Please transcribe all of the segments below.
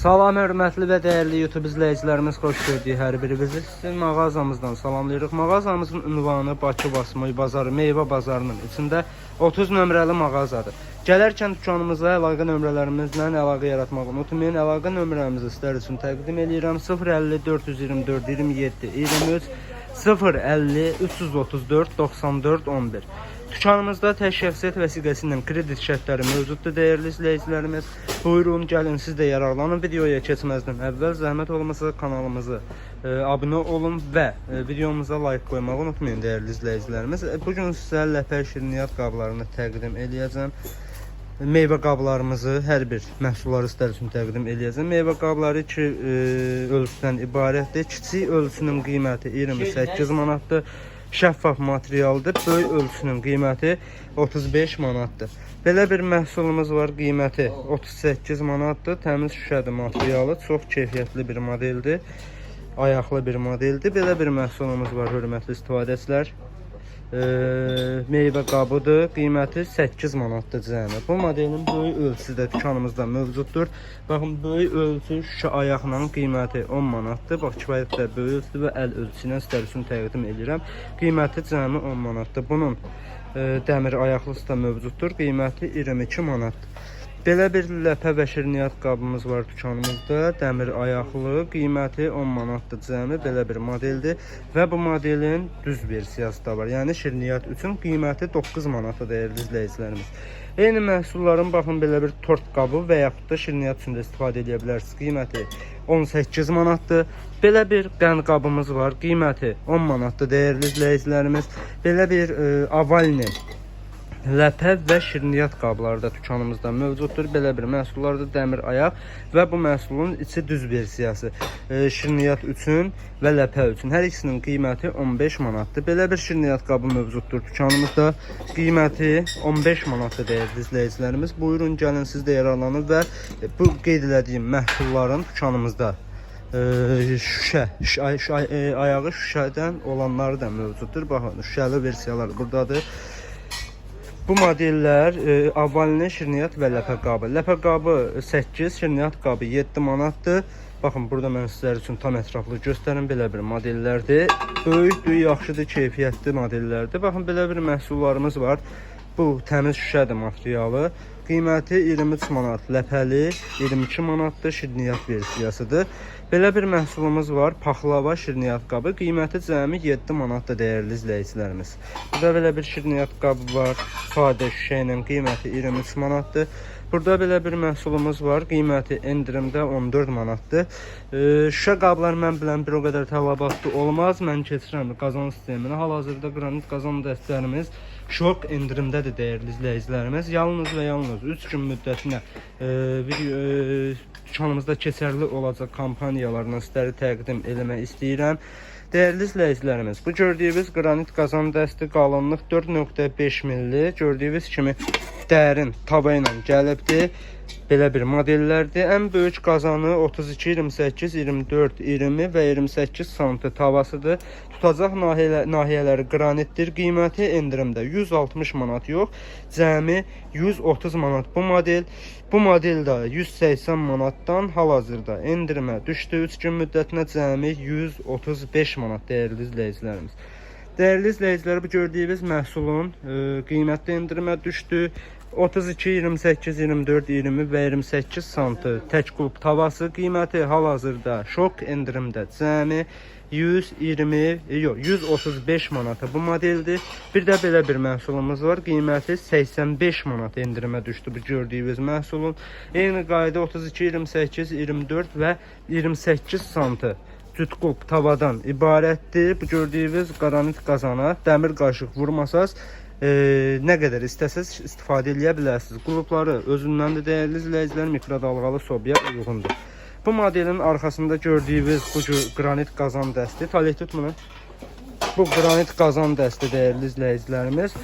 Salam hörmətli və dəyərli YouTube izləyicilərimiz, xoş gördük hər birinizi. Sizin mağazamızdan salamlayırıq. Mağazamızın ünvanı Bakı Basmoy bazarı, meyvə bazarının içində 30 nömrəli mağazadır. Gələrkən dükanımıza əlaqə nömrələrimizlə əlaqə yaratmağı unutmayın. Əlaqə nömrəmizi sizlər üçün təqdim edirəm. 050 424 27 23 050 334 94 11. Dükanımızda tək şəxsiyyət vəsiqəsi ilə kredit şərtləri mövcuddur dəyərli izləyicilərimiz. Buyurun, gəlin siz də yararlanın. Videoya keçməzdən əvvəl zəhmət olmasa kanalımızı e, abunə olun və e, videomuza like qoymağı unutmayın dəyərli izləyicilərimiz. E, bu gün sizə ləpə şirniyyat qablarını təqdim eləyəcəm. Meyvə qablarımızı hər bir məhsulları sizlər üçün təqdim eləyəcəm. Meyvə qabları iki e, ölçüdən ibarətdir. Kiçik ölçünün qiyməti 28 manatdır. Şəffaf materialdır. Böyük ölçünün qiyməti 35 manatdır. Belə bir məhsulumuz var. Qiyməti 38 manatdır. Təmiz şüşədir materialı. Çox keyfiyyətli bir modeldir. Ayaqlı bir modeldir. Belə bir məhsulumuz var hörmətli istifadəçilər. Ee, meyvə qabıdır. Qiyməti 8 manatdır cəmi. Bu modelin böyük ölçüsü də dükanımızda mövcuddur. Baxın, böyük ölçü şüşə ayaqla qiyməti 10 manatdır. Bax, kifayət qədər böyük ölçüdür və əl ölçüsü ilə sizlər təqdim edirəm. Qiyməti cəmi 10 manatdır. Bunun e, dəmir ayaqlısı da mövcuddur. Qiyməti 22 manatdır. Belə bir ləpə və şirniyyat qabımız var dükanımızda. Dəmir ayaqlı, qiyməti 10 manatdır cəmi belə bir modeldir və bu modelin düz versiyası da var. Yəni şirniyyat üçün qiyməti 9 manatdır dəyərli izləyicilərimiz. Eyni məhsulların baxın belə bir tort qabı və yaxud da şirniyyat üçün də istifadə edə bilərsiniz. Qiyməti 18 manatdır. Belə bir qənd qabımız var. Qiyməti 10 manatdır dəyərli izləyicilərimiz. Belə bir e, avalni ləpə və şirniyyat qabları da dükanımızda mövcuddur. Belə bir məhsullardır, dəmir ayaq və bu məhsulun içi düz versiyası. E, şirniyyat üçün və ləpə üçün hər ikisinin qiyməti 15 manatdır. Belə bir şirniyyat qabı mövcuddur dükanımızda. Qiyməti 15 manatdır dəyərli izləyicilərimiz. Buyurun gəlin siz də yararlanın və bu qeyd etdiyim məhsulların dükanımızda e, şüşə, şüşə, şüşə e, ayağı şüşədən olanları da mövcuddur. Baxın, şüşəli versiyalar buradadır. Bu modellər e, avalini şirniyyat və ləpə qabı. Ləpə qabı 8, şirniyyat qabı 7 manatdır. Baxın, burada mən sizlər üçün tam ətraflı göstərim. Belə bir modellərdir. Böyükdür, yaxşıdır, keyfiyyətli modellərdir. Baxın, belə bir məhsullarımız var. Bu təmiz şüşədir materialı. Qiyməti 23 manat, ləpəli 22 manatdır, şirniyyat versiyasıdır. Belə bir məhsulumuz var, paxlava şirniyyat qabı. Qiyməti cəmi 7 manatdır dəyərli izləyicilərimiz. Burada belə bir şirniyyat qabı var, sadə şüşə ilə qiyməti 23 manatdır. Burada belə bir məhsulumuz var. Qiyməti endirimdə 14 manatdır. E, şüşə qablar mən bilən bir o qədər tələbatlı olmaz. Mən keçirəm qazan sisteminə. Hal-hazırda qranit qazan dəstlərimiz şok endirimdədir dəyərli izləyicilərimiz. Yalnız və yalnız 3 gün müddətinə e, bir e, dükanımızda keçərli olacaq kampaniyalarla sizləri təqdim eləmək istəyirəm. Dəyərli izləyicilərimiz, bu gördüyünüz qranit qazan dəsti qalınlıq 4.5 milli, gördüyünüz kimi dərin tava ilə gəlibdir. Belə bir modellərdir. Ən böyük qazanı 32, 28, 24, 20 və 28 sm tavasıdır. Tutacaq nahiyələr, nahiyələri qranitdir. Qiyməti endirimdə 160 manat yox, cəmi 130 manat bu model. Bu model də 180 manatdan hal-hazırda endirimə düşdü. 3 gün müddətinə cəmi 135 manat dəyərli izləyicilərimiz. Dəyərli izləyicilər, bu gördüyünüz məhsulun e, qiymətli endirimə düşdü. 32, 28, 24, 20 və 28 santı tək qulp tavası qiyməti hal-hazırda şok endirimdə cəmi 120, yox 135 manata bu modeldir. Bir də belə bir məhsulumuz var. Qiyməti 85 manat endirimə düşdü bu gördüyünüz məhsulun. Eyni qayda 32, 28, 24 və 28 santı cüt qulp tavadan ibarətdir. Bu gördüyünüz qaranit qazana dəmir qaşıq vurmasaz e, nə qədər istəsəz istifadə edə bilərsiniz. Qulpları özündən də dəyərli izləyicilər mikrodalğalı sobaya uyğundur. Bu modelin arxasında gördüyünüz bu qranit qazan dəsti, talih tutmayın. Bu qranit qazan dəsti dəyərli izləyicilərimiz.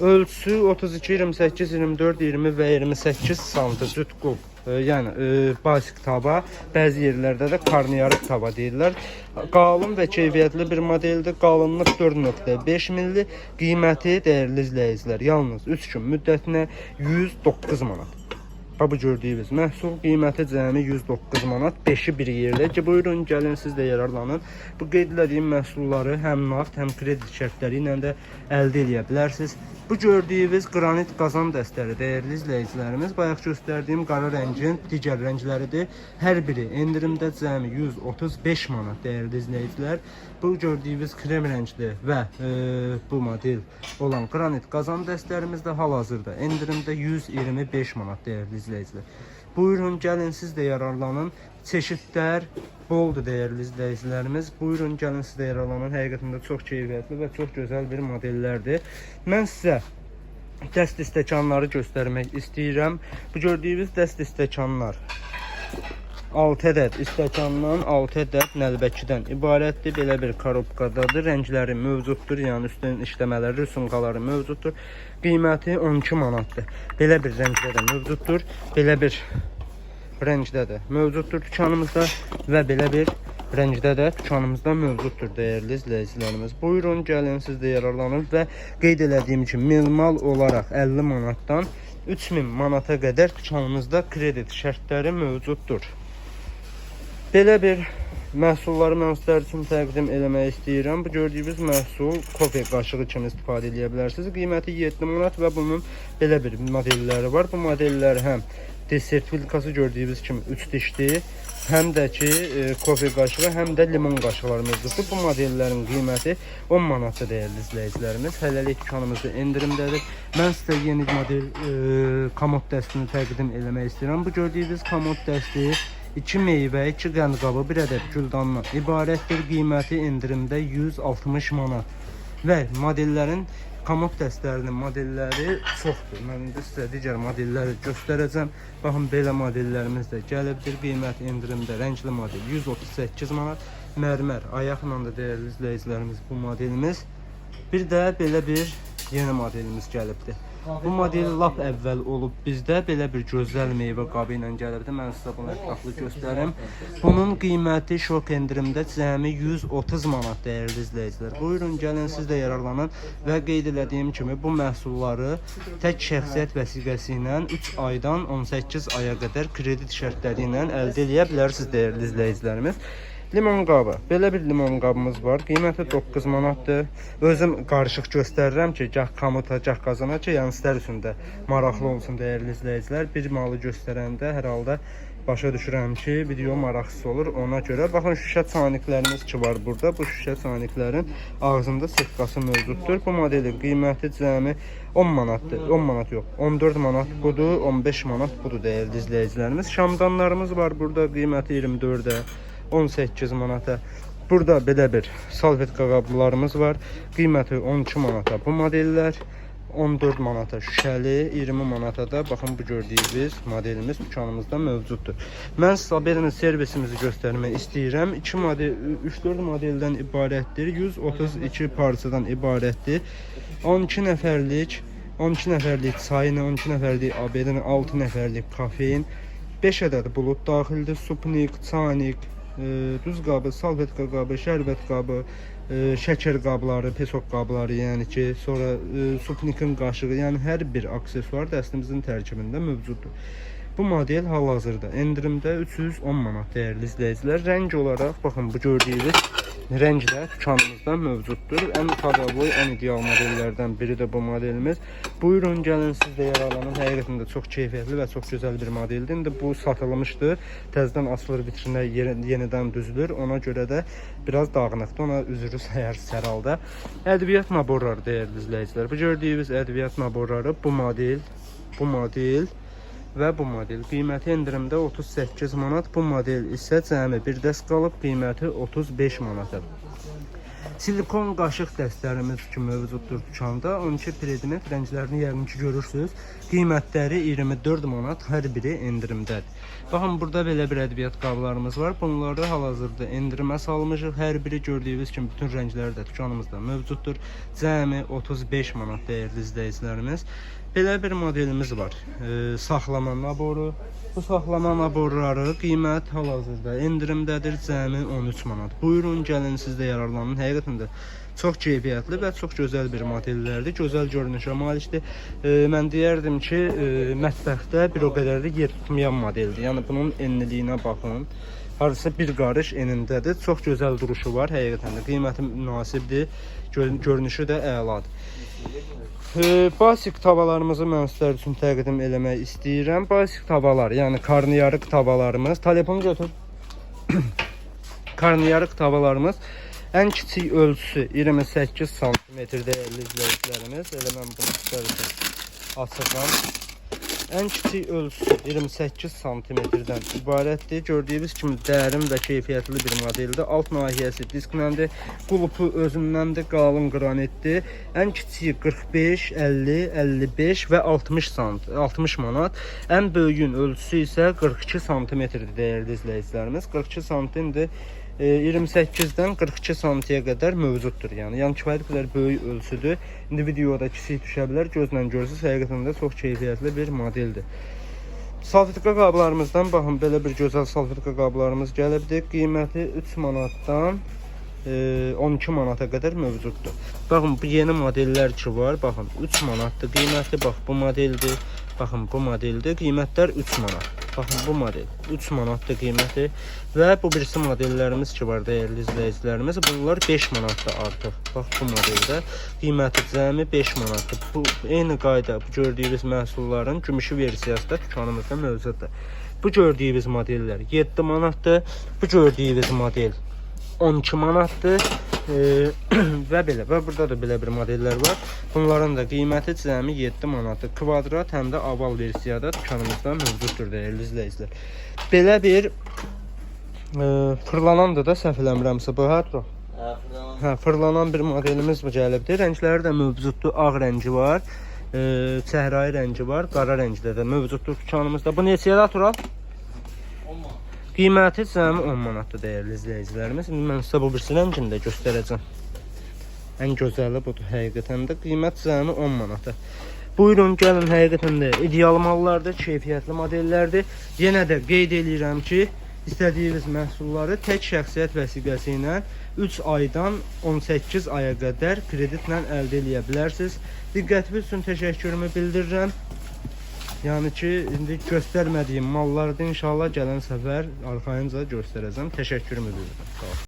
Ölçüsü 32, 28, 24, 20 və 28 sm cüt qulp. E, yəni e, basic tava, bəzi yerlərdə də karnıyarıq tava deyirlər. Qalın və keyfiyyətli bir modeldir. Qalınlıq 4.5 milli, qiyməti dəyərli izləyicilər yalnız 3 gün müddətinə 109 manat. Bax bu gördüyünüz məhsul qiyməti cəmi 109 manat, 5-i bir yerdə ki, buyurun gəlin siz də yararlanın. Bu qeyd etdiyim məhsulları həm nağd, həm kredit şərtləri ilə də əldə edə bilərsiniz. Bu gördüyünüz qranit qazan dəstəri dəyərli izləyicilərimiz, bayaq göstərdiyim qara rəngin digər rəngləridir. Hər biri endirimdə cəmi 135 manat dəyərli izləyicilər. Bu gördüyünüz krem rəngli və e, bu model olan qranit qazan dəstərimiz də hal-hazırda endirimdə 125 manat dəyərli izləyicilər. Buyurun gəlin siz də yararlanın. Çeşidlər boldur dəyərli izləyicilərimiz. Buyurun gəlin siz də yararlanın. Həqiqətən də çox keyfiyyətli və çox gözəl bir modellərdir. Mən sizə dəst stəkanları göstərmək istəyirəm. Bu gördüyünüz dəst stəkanlar 6 ədəd istəkandan 6 ədəd nəlbəkidən ibarətdir. Belə bir korobkadadır. Rəngləri mövcuddur. Yəni üstün işləmələri, rüsumkaları mövcuddur. Qiyməti 12 manatdır. Belə bir rəngdə də mövcuddur. Belə bir rəngdə də mövcuddur dükanımızda və belə bir rəngdə də dükanımızda mövcuddur dəyərli izləyicilərimiz. Buyurun gəlin siz də yararlanın və qeyd elədiyim kimi minimal olaraq 50 manatdan 3000 manata qədər dükanımızda kredit şərtləri mövcuddur. Belə bir məhsulları mən sizlər üçün təqdim eləmək istəyirəm. Bu gördüyünüz məhsul kofe qaşığı kimi istifadə edə bilərsiniz. Qiyməti 7 manat və bunun belə bir modelləri var. Bu modellər həm diş sertifikası gördüyünüz kimi 3 dişli, həm də ki e, kofe qaşığı, həm də limon qaşıqları mövcuddur. Bu modellərin qiyməti 10 manatdır dəyərli izləyicilərimiz. Hələlik dükanımızda endirimdədir. Mən sizə yeni model e, komod dəstini təqdim eləmək istəyirəm. Bu gördüyünüz komod dəsti 2 meyvə, 2 qəndqabı, 1 ədəd güldandan ibarətdir. Qiyməti endirimdə 160 manat. Və modellərin komod dəstlərinin modelləri çoxdur. Mən indi sizə digər modelləri göstərəcəm. Baxın belə modellərimiz də gəlibdir. Qiyməti endirimdə rəngli model 138 manat. Mərmər ayaqla da dəyərli izləyicilərimiz bu modelimiz. Bir də belə bir yeni modelimiz gəlibdir. Bu model lap əvvəl olub bizdə belə bir gözəl meyvə qabı ilə gəlibdi. Mən sizə bunu ətraflı göstərim. Bunun qiyməti şok endirimdə cəmi 130 manat dəyərli izləyicilər. Buyurun gəlin siz də yararlanın və qeyd elədiyim kimi bu məhsulları tək şəxsiyyət vəsiqəsi ilə 3 aydan 18 aya qədər kredit şərtləri ilə əldə edə bilərsiniz dəyərli izləyicilərimiz. Limon qabı. Belə bir limon qabımız var. Qiyməti 9 manatdır. Özüm qarışıq göstərirəm ki, gah kamuta, gah qazana ki, yəni sizlər üçün də maraqlı olsun dəyərli izləyicilər. Bir malı göstərəndə hər halda başa düşürəm ki, video maraqsız olur. Ona görə baxın şüşə çaniklərimiz ki var burada. Bu şüşə çaniklərin ağzında setqası mövcuddur. Bu modelin qiyməti cəmi 10 manatdır. 10 manat yox, 14 manat budur, 15 manat budur dəyərli izləyicilərimiz. Şamdanlarımız var burada. Qiyməti 24-ə 18 manata. Burada belə bir salfetka qablarımız var. Qiyməti 12 manata bu modellər. 14 manata şüşəli, 20 manata da baxın bu gördüyünüz modelimiz dükanımızda mövcuddur. Mən sizə servisimizi göstərmək istəyirəm. 2 model 3-4 modeldən ibarətdir. 132 parçadan ibarətdir. 12 nəfərlik 12 nəfərlik çayını, 12 nəfərlik abedini, 6 nəfərlik kafein, 5 ədəd bulud daxildir. Supnik, çanik, duz qabı, salvetka qabı, şərbət qabı, e, şəkər qabları, pesok qabları, yəni ki, sonra e, supnikin qaşığı, yəni hər bir aksesuar dəstimizin tərkibində mövcuddur. Bu model hal-hazırda endirimdə 310 manat dəyərli izləyicilər. Rəng olaraq baxın bu gördüyünüz rənglər dükanımızda mövcuddur. Ən favorit, ən ideal modellərdən biri də bu modelimiz. Buyurun gəlin siz də yararlanın. Həqiqətən də çox keyfiyyətli və çox gözəl bir modeldir. İndi bu satılmışdı. Təzədən açılır vitrinə yeni- yenidən düzülür. Ona görə də biraz dağınıqdır. Ona üzrü səyərsiz hər halda. Ədviyyat naborları dəyərli izləyicilər. Bu gördüyünüz ədviyyat naborları bu model, bu model və bu model qiyməti endirimdə 38 manat. Bu model isə cəmi bir dəst qalıb qiyməti 35 manata. Silikon qaşıq dəstlərimiz kimi mövcuddur dükanda. 12 predmet rənglərini yəqin ki görürsüz. Qiymətləri 24 manat hər biri endirimdədir. Baxın burada belə bir ədviyyat qablarımız var. Bunları hal-hazırda endirimə salmışıq. Hər biri gördüyünüz kimi bütün rəngləri də dükanımızda mövcuddur. Cəmi 35 manat dəyərli izləyicilərimiz. Belə bir modelimiz var. E, saxlama naboru. Bu saxlama naborları qiymət hal-hazırda endirimdədir, cəmi 13 manat. Buyurun, gəlin siz də yararlanın. Həqiqətən də çox keyfiyyətli və çox gözəl bir modellərdir. Gözəl görünüşə malikdir. E, mən deyərdim ki, e, mətbəxdə bir o qədər də yer tutmayan modeldir. Yəni bunun enliliyinə baxın. Hardasa bir qarış enindədir. Çox gözəl duruşu var. Həqiqətən də qiyməti münasibdir. Gör- Görünüşü də əladır. E, Basic tavalarımızı mən sizlər üçün təqdim eləmək istəyirəm. Basic tavalar, yəni karnıyarıq tavalarımız. Telefonu götür. karnıyarıq tavalarımız ən kiçik ölçüsü 28 sm dəyərli izləyicilərimiz. Elə mən bunu sizlər üçün açacağam. Ən kiçik ölçüsü 28 sm-dən ibarətdir. Gördüyünüz kimi dərin və keyfiyyətli bir modeldir. Alt nahiyəsi diskləndir. Qulupu özündəndir, qalın qranitdir. Ən kiçiyi 45, 50, 55 və 60 sant 60 manat. Ən böyüyün ölçüsü isə 42 sm-dir dəyərli izləyicilərimiz. 42 santimdir. E, 28-dən 42 santiyə qədər mövcuddur. Yəni yan kifayət qədər böyük ölçüdür. İndi videoda kiçik düşə bilər. Gözlə görsəz həqiqətən də çox bir modeldir. Salfetka qablarımızdan baxın belə bir gözəl salfetka qablarımız gəlibdir. Qiyməti 3 manatdan 12 manata qədər mövcuddur. Baxın bu yeni modellər ki var. Baxın 3 manatdır qiyməti. Bax bu modeldir. Baxın bu modeldir. Qiymətlər 3 manat. Baxın bu model 3 manatdır qiyməti və bu birisi modellərimiz ki var dəyərli izləyicilərimiz. Bunlar 5 manatdır artıq. Bax bu modeldə qiyməti cəmi 5 manatdır. Bu eyni qayda bu gördüyünüz məhsulların gümüşü versiyası da dükanımızda mövcuddur. Bu gördüyünüz modellər 7 manatdır. Bu gördüyünüz model 12 manatdır. E, və belə və burada da belə bir modellər var. Bunların da qiyməti cəmi 7 manatdır. Kvadrat həm də oval versiyada dükanımızda mövcuddur dəyərli izləyicilər. Belə bir e, fırlanandır da səhv eləmirəmsə bu bro? Hə, fırlanan bir modelimiz bu gəlibdir. Rəngləri də mövcuddur. Ağ rəngi var, e, çəhrayı rəngi var, qara rəngdə də mövcuddur dükanımızda. Bu neçəyə Tural? Qiyməti cəmi 10 manatdır dəyərli izləyicilərimiz. İndi mən sizə bu birisi rəngini də göstərəcəm. Ən gözəli budur həqiqətən də. Qiymət cəmi 10 manatdır. Buyurun gəlin həqiqətən də ideal mallardır, keyfiyyətli modellərdir. Yenə də qeyd edirəm ki, istədiyiniz məhsulları tək şəxsiyyət vəsiqəsi ilə 3 aydan 18 aya qədər kreditlə əldə edə bilərsiniz. Diqqətiniz üçün təşəkkürümü bildirirəm. Yəni ki, indi göstərmədiyim mallarda inşallah gələn səfər arxayınca göstərəcəm. Təşəkkürümü bildirirəm.